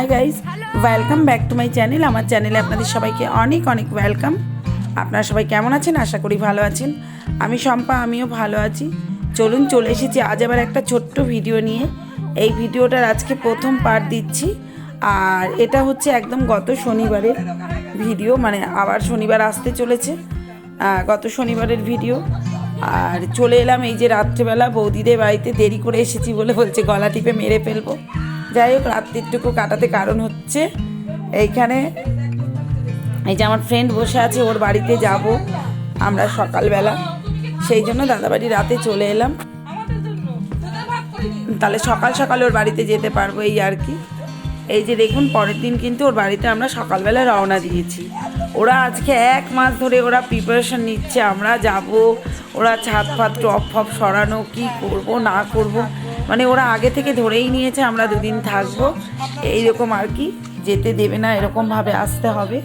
Hi guys welcome back to my channel আমার চ্যানেলে আপনাদের সবাইকে অনেক অনেক ওয়েলকাম আপনারা সবাই কেমন আছেন? আশা করি ভালো আছেন। আমি শম্পা, আমিও ভালো আছি। চলুন চলে এসেছি আজ আবার একটা ছোট্ট ভিডিও নিয়ে। এই ভিডিওটার আজকে প্রথম পার্ট দিচ্ছি। আর এটা হচ্ছে একদম গত শনিবারের ভিডিও মানে আবার শনিবার আসতে চলেছে। গত শনিবারের ভিডিও আর চলে এলাম এই যে রাত্রেবেলা বৌদিদের বাড়িতে দেরি করে এসেছি বলে বলছে, গলা টিপে মেরে ফেলব। যাই হোক, রাত্রিটুকু কাটাতে কারণ হচ্ছে এইখানে এই যে আমার ফ্রেন্ড বসে আছে, ওর বাড়িতে যাব আমরা সকালবেলা। সেই জন্য দাদাবাড়ি রাতে চলে এলাম। তাহলে সকাল সকাল ওর বাড়িতে যেতে পারব এই আর কি। এই যে দেখুন, পরের দিন কিন্তু ওর বাড়িতে আমরা সকালবেলা রওনা দিয়েছি। ওরা আজকে এক মাস ধরে ওরা প্রিপারেশন নিচ্ছে, আমরা যাব, ওরা ছাদ ফাত টপ ফপ সরানো, কি করব, না করব। মানে ওরা আগে থেকে ধরেই নিয়েছে, আমরা দুদিন থাকব। এইরকম আর কি, যেতে দেবে না, এরকমভাবে আসতে হবে।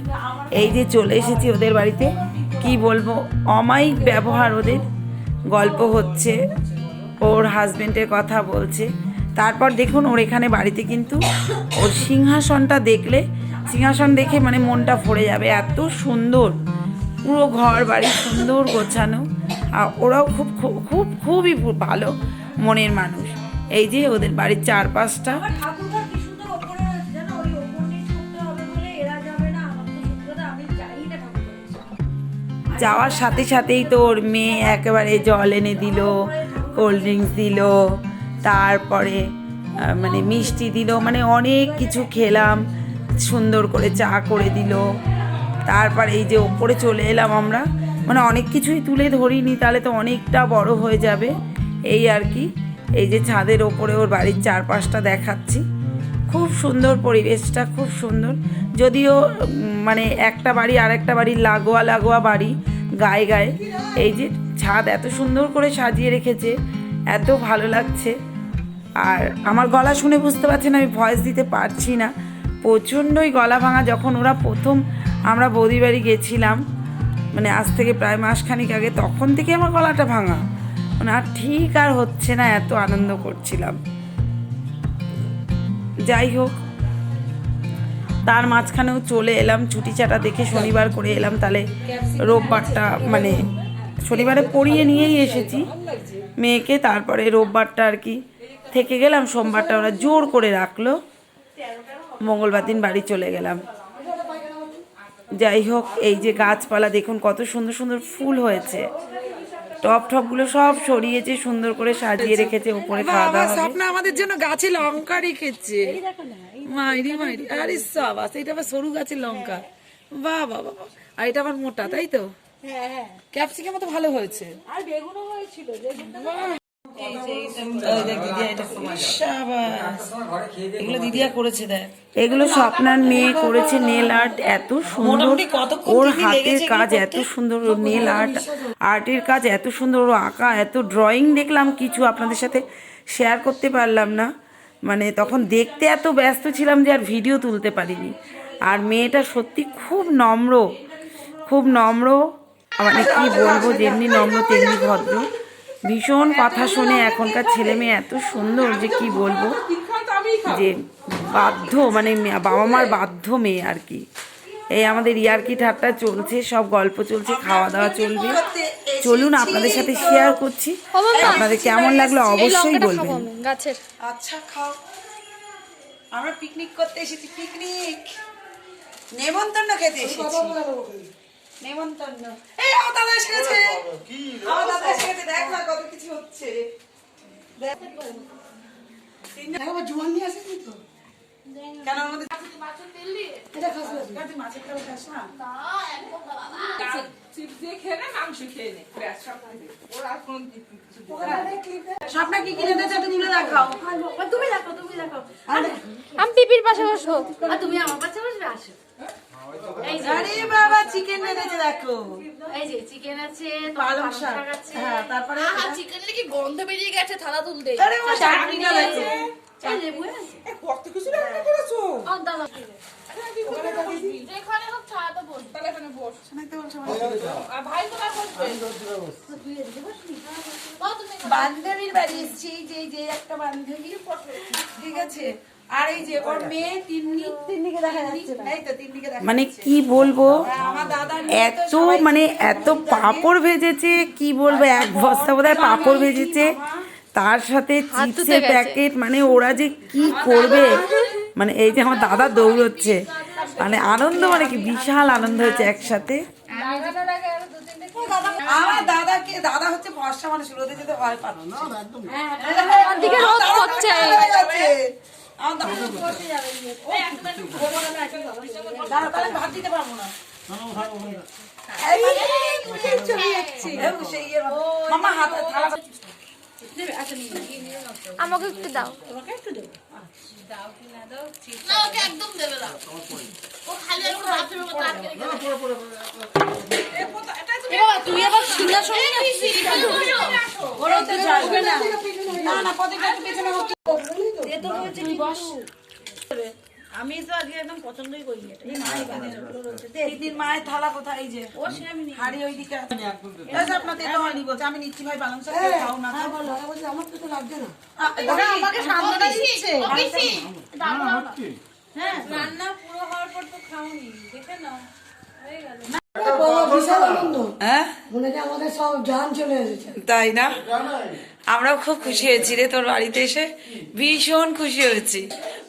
এই যে চলে এসেছি ওদের বাড়িতে, কি বলব, অমায়িক ব্যবহার ওদের। গল্প হচ্ছে, ওর হাজবেন্ডের কথা বলছে। তারপর দেখুন, ওর এখানে বাড়িতে কিন্তু ওর সিংহাসনটা দেখলে, সিংহাসন দেখে মানে মনটা ভরে যাবে। এত সুন্দর, পুরো ঘর বাড়ি সুন্দর গোছানো। আর ওরাও খুব খুব খুব, খুবই ভালো মনের মানুষ। এই যে ওদের বাড়ির চারপাশটা। যাওয়ার সাথে সাথেই তো ওর মেয়ে একেবারে জল এনে দিল কোল্ড ড্রিঙ্কস দিল তারপরে মানে মিষ্টি দিল মানে অনেক কিছু খেলাম সুন্দর করে চা করে দিল। তারপর এই যে ওপরে চলে এলাম আমরা মানে অনেক কিছুই তুলে ধরিনি তাহলে তো অনেকটা বড় হয়ে যাবে এই আর কি। এই যে ছাদের ওপরে ওর বাড়ির চারপাশটা দেখাচ্ছি। খুব সুন্দর পরিবেশটা, খুব সুন্দর। যদিও মানে একটা বাড়ি আর একটা বাড়ির লাগোয়া লাগোয়া বাড়ি, গায়ে গায়ে। এই যে ছাদ এত সুন্দর করে সাজিয়ে রেখেছে, এত ভালো লাগছে। আর আমার গলা শুনে বুঝতে পারছেন, আমি ভয়েস দিতে পারছি না। প্রচণ্ডই গলা ভাঙা, যখন ওরা প্রথম আমরা বৌদি বাড়ি গেছিলাম মানে আজ থেকে প্রায় মাসখানিক আগে, তখন থেকে আমার গলাটা ভাঙা। আর ঠিক আর হচ্ছে না, এত আনন্দ করছিলাম। যাই হোক, তার মাঝখানেও চলে এলাম, ছুটি চাটা দেখে শনিবার করে এলাম, তাহলে রোববারটা মানে শনিবারে পড়িয়ে নিয়েই এসেছি। মেয়েকে তারপরে রোববারটা আর কি থেকে গেলাম, সোমবারটা ওরা জোর করে রাখল। মঙ্গলবার দিন বাড়ি চলে গেলাম। যাই হোক, এই যে গাছপালা দেখুন, কত সুন্দর সুন্দর ফুল হয়েছে। টপ টপগুলো সব সরিয়েছে সুন্দর করে সাজিয়ে রেখেছে উপরে খাওয়া দাওয়া। স্বপ্ন আমাদের জন্য গাছে লঙ্কা রেখেছে। মাইরি মাইরি। আরে সাবাস এটা আবার সরু গাছের লঙ্কা। বাহ বাবা আর এটা আবার মোটা তাই তো? হ্যাঁ হ্যাঁ। ক্যাপসিকাম তো ভালো হয়েছে। আর বেগুনও হয়েছিল এগুলো দিদিয়া করেছে দেখ। এগুলো স্বপ্নার মেয়ে করেছে নেল আর্ট এত সুন্দর। ওর হাতের কাজ এত সুন্দর নেল আর্ট আর্টের কাজ এত সুন্দর ও আঁকা এত ড্রয়িং দেখলাম কিছু আপনাদের সাথে শেয়ার করতে পারলাম না। মানে তখন দেখতে এত ব্যস্ত ছিলাম যে আর ভিডিও তুলতে পারিনি। আর মেয়েটা সত্যি খুব নম্র খুব নম্র মানে কি বলব যেমনি নম্র তেমনি ভদ্র। ভীষণ কথা শুনে এখনকার ছেলে মেয়ে এত সুন্দর যে কি বলব? যে বাধ্য মানে বাবা মার বাধ্য মেয়ে আর কি। এই আমাদের ইয়ারকি ঠাট্টা চলছে সব গল্প চলছে খাওয়া দাওয়া চলবে। চলুন আপনাদের সাথে শেয়ার করছি। আপনাদের কেমন লাগল অবশ্যই বলবেন। গাছের। আচ্ছা খাও। আমরা পিকনিক করতে এসেছি পিকনিক নেমন্তন্ন খেতে এসেছি। নেমন্তন্ন। এই আমার দাদা এসে গেছে। আমার দাদা এসে গেছে দেখ না কত কিছু হচ্ছে। দেখ। জোয়ান নিয়ে আসেনি তো? কেন আমাদের এটা খাস না মাছের তেল খাস না? স্বপ্না কি কিনে দিয়েছে একটু তুলে দেখাও। তুমি দেখো তুমি দেখো। আমি পিপির পাশে বসবো। আর তুমি আমার পাশে বসবে আসো। আরে বাবা চিকেন এনেছে দেখো। এই যে চিকেন আছে পালং শাক। হ্যাঁ তারপরে চিকেন নাকি গন্ধ বেরিয়ে গেছে থালা তুলতে। আরে বাবা চাটনিটা দেখো লেবু আছে। কত কিছু রান্না করেছ? আর দাদা। যেখানে হোক ছাড়া তো বস তাহলে এখানে বস। আর ভাই তো না বসবে। ও, তুমি বান্ধবীর বাড়ি এসেছি যে যে একটা বান্ধবী। ঠিক আছে? আর এই যে ওর মেয়ে তিন্নি তিন্নিকে দেখা যাচ্ছে এই তো তিন্নিকে দেখা মানে। কি বলব? দাদা এত মানে এত পাঁপড় ভেজেছে কি বলব? এক বস্তা বোধহয় পাঁপড় ভেজেছে। তার সাথে চিপসের প্যাকেট মানে ওরা যে কি করবে? মানে এই যে আমার দাদা দৌড়চ্ছে। মানে আনন্দ মানে কি? বিশাল আনন্দ হয়েছে একসাথে। আমার দাদাকে দাদা হচ্ছে ভরসা মানুষ রোদে যেতে ভয় না না আমাকে একটু দাও। না একদম দেবে না ও খালি একটু বাথরুমে মতো আটকে রেখে তুই আবার যাবে না না না একটু পেছনে হোক। আমি তো আজকে একদম পছন্দই করি এটা দিদির মায়ের থালা কোথায় এই যে ও সে আমি হাড়ি আছে আপনার তেতো হয়নি বলছে আমি নিচ্ছি ভাই খাও না হ্যাঁ বলো আমার তো লাগছে না ওরা আমাকে সান্ত্বনা দিচ্ছে পিসি রান্না পুরো হওয়ার পর তো খাওনি দেখে নাও হ্যাঁ মনে হয় আমাদের সব জান চলে এসেছে তাই না আমরাও খুব খুশি হয়েছি রে তোর বাড়িতে এসে ভীষণ খুশি হয়েছি।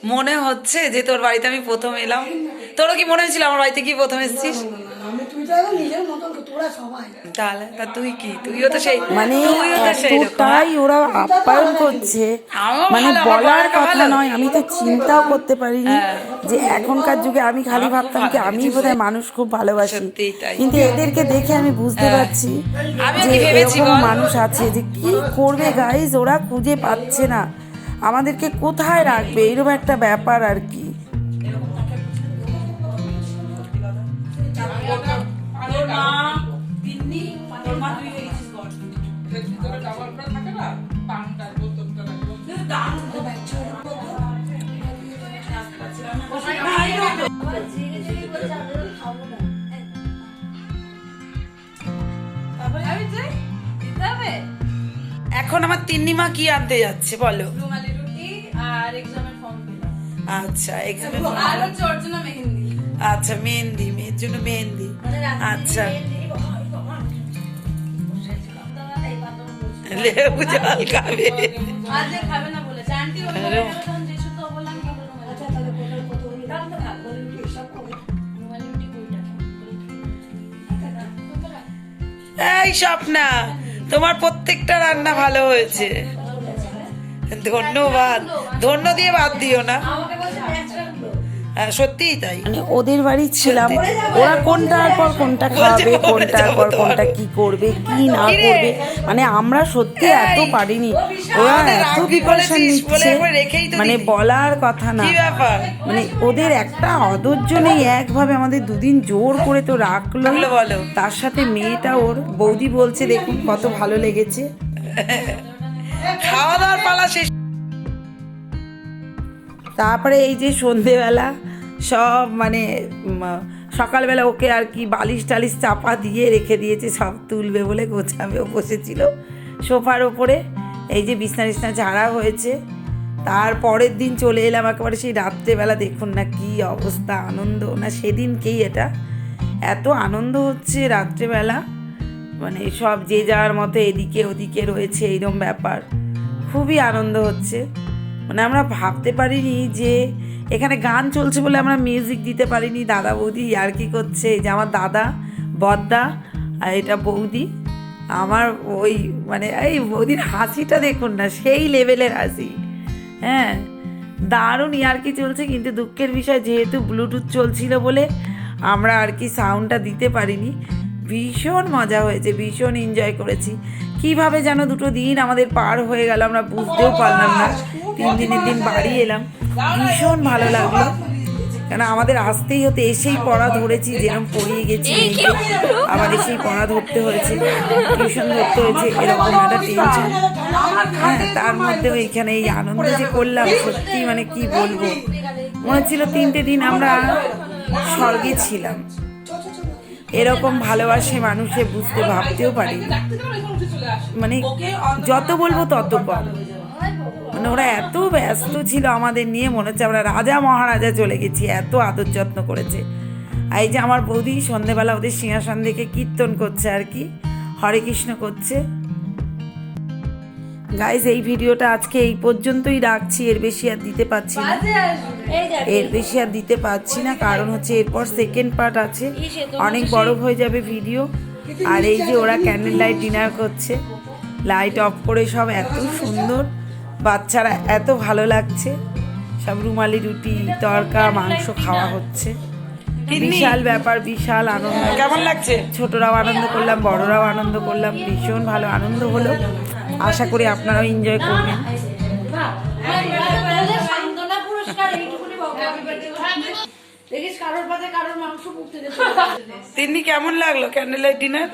মনে হচ্ছে যে তোর বাড়িতে আমি প্রথম এলাম। তোরও কি মনে হয়েছিল আমার বাড়িতে কি প্রথম এসেছিস? তাহলে তা তুই কি তুইও তো সেই মানে তুইও তো সেই রকম, এতটাই ওরা আপ্যায়ন করছে মানে বলার কথা নয় আমি তো চিন্তাও করতে পারিনি যে এখনকার যুগে আমি খালি ভাবতাম কি আমি বোধহয় মানুষ খুব ভালোবাসি। কিন্তু এদেরকে দেখে আমি বুঝতে পারছি আমিও যে এরকম মানুষ আছে যে কি করবে গাইজ ওরা খুঁজে পাচ্ছে না। আমাদেরকে কোথায় রাখবে? এরকম একটা ব্যাপার আর কি। তিন্নিমা কি আনতে যাচ্ছে বলো। রুমালি রুটি আর এক্সামের ফর্ম আচ্ছা আর হচ্ছে মেহেন্দি। আচ্ছা মেহেন্দি মেয়ের জন্য মেহেন্দি। আচ্ছা। লেবু জল খাবে। আজ খাবে না বলেছে। আন্টি ওই আচ্ছা এই স্বপ্না তোমার প্রত্যেকটা রান্না ভালো হয়েছে। ধন্যবাদ। ধন্য দিয়ে বাদ দিও না। সত্যিই তাই। মানে ওদের বাড়ি ছিলাম ওরা কোনটার পর কোনটা খাবে কোনটার পর কোনটা কি করবে কি না করবে? মানে আমরা সত্যি এত পারিনি। ওরা এত প্রিপারেশন নিচ্ছে। মানে বলার কথা না। মানে ওদের একটা অধৈর্য নেই একভাবে আমাদের দুদিন জোর করে তো রাখল। তার সাথে মেয়েটা ওর বৌদি বলছে দেখুন কত ভালো লেগেছে। খাওয়া দাওয়ার পালা শেষ। তারপরে এই যে সন্ধেবেলা সব মানে সকালবেলা ওকে আর কি বালিশ টালিশ চাপা দিয়ে রেখে দিয়েছে, সব তুলবে বলে গোছাবে বসেছিল সোফার ওপরে। এই যে বিছনা বিছনা ঝাড়া হয়েছে। তার পরের দিন চলে এলাম একেবারে সেই রাত্রেবেলা, দেখুন না কি অবস্থা, আনন্দ না সেদিনকেই এটা। এত আনন্দ হচ্ছে রাত্রেবেলা মানে সব যে যার মতো এদিকে ওদিকে রয়েছে এইরকম ব্যাপার। খুবই আনন্দ হচ্ছে। মানে আমরা ভাবতে পারিনি যে এখানে গান চলছে বলে আমরা মিউজিক দিতে পারিনি। দাদা বৌদি আর কি করছে? যে আমার দাদা, বদ্দা আর এটা বৌদি। আমার ওই মানে এই বৌদির হাসিটা দেখুন না, সেই লেভেলের হাসি। হ্যাঁ দারুণ আর কি চলছে, কিন্তু দুঃখের বিষয় যেহেতু ব্লুটুথ চলছিল বলে আমরা আর কি সাউন্ডটা দিতে পারিনি। ভীষণ মজা হয়েছে, ভীষণ এনজয় করেছি। কীভাবে যেন দুটো দিন আমাদের পার হয়ে গেল, আমরা বুঝতেও পারলাম না। তিন দিনের দিন বাড়ি এলাম। ভীষণ ভালো লাগল। কেন আমাদের আসতেই হতে এসেই পড়া ধরেছি যেরকম পড়িয়ে গেছি। আবার এসেই পড়া ধরতে হয়েছে টিউশন ধরতে হয়েছে, এরকম একটা টেনশন হ্যাঁ তার মধ্যেও এখানে এই আনন্দ যে করলাম, সত্যি মানে কি বলব? মনে হচ্ছিল তিনটে দিন আমরা স্বর্গে ছিলাম। এরকম ভালোবাসে মানুষে বুঝতে ভাবতেও পারি মানে যত বলব তত কম। মানে ওরা এত ব্যস্ত ছিল আমাদের নিয়ে, মনে হচ্ছে আমরা রাজা মহারাজা চলে গেছি, এত আদর যত্ন করেছে। আর এই যে আমার বৌদি সন্ধেবেলা ওদের সিংহাসন দেখে কীর্তন করছে আর কি, হরে কৃষ্ণ করছে। গাইজ এই ভিডিওটা আজকে এই পর্যন্তই রাখছি। এর বেশি আর দিতে পারছি না। এর বেশি আর দিতে পারছি না কারণ হচ্ছে এরপর সেকেন্ড পার্ট আছে। অনেক বড় হয়ে যাবে ভিডিও আর এই যে ওরা ক্যান্ডেল লাইট ডিনার করছে। লাইট অফ করে সব এত সুন্দর। বাচ্চারা এত ভালো লাগছে। সব রুমালি রুটি তরকা মাংস খাওয়া হচ্ছে। বিশাল ব্যাপার বিশাল আনন্দ। কেমন লাগছে? ছোটরাও আনন্দ করলাম বড়রাও আনন্দ করলাম। ভীষণ ভালো আনন্দ হলো। আশা করি আপনারাও এনজয় করবেন। সান্ত্বনা পুরস্কার এইটুকুনি বলতে দেখিস কারোর পাতে কারোর মাংস পুড়তে দেবে তিন্নি কেমন লাগল ক্যান্ডেল লাইট ডিনার